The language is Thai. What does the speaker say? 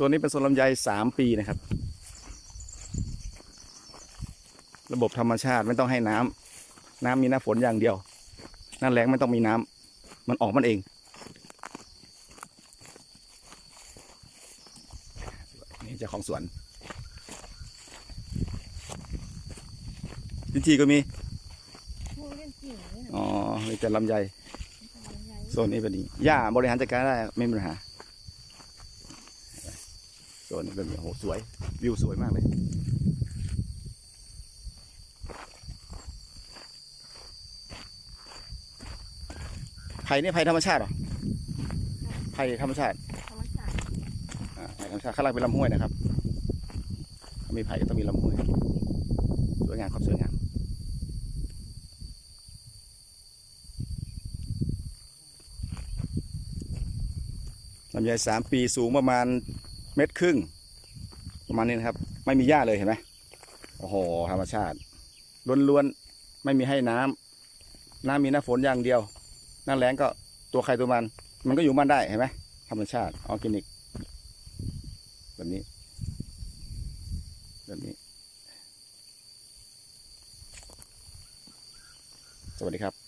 ส่วนนี้เป็นสวนลำไยสามปีนะครับ ระบบธรรมชาติไม่ต้องให้น้ำน้ำมีหน้าฝนอย่างเดียว หน้าแล้งไม่ต้องมีน้ำมันออกมันเองนี่เจ้าของสวนลิ้นจี่ก็มีอ๋อมีแต่ลำไยโซนนี้เป็นดีหญ้าบริหารจัดการได้ไม่มีปัญหา โซนนี้เป็นโอ้โหสวย วิวสวยมากเลยไผ่นี่ไผ่ธรรมชาติเหรอไผ่ธรรมชาติธรรมชาติอ่าไผ่ธรรมชาติข้างล่างเป็นลำห้วยนะครับถ้ามีไผ่ก็ต้องมีลำห้วยสวยงามครับสวยงามลำไยสามปีสูงประมาณ เม็ดครึ่ง ประมาณนี้นะครับ ไม่มีหญ้าเลยเห็นไหมโอ้โหธรรมชาติล้วนๆไม่มีให้น้ำน้ำมีหน้าฝนอย่างเดียวหน้าแล้งก็ตัวใครตัวมัน มันก็อยู่บ้านได้เห็นไหมธรรมชาติออร์แกนิก แบบนี้ แบบนี้ สวัสดีครับ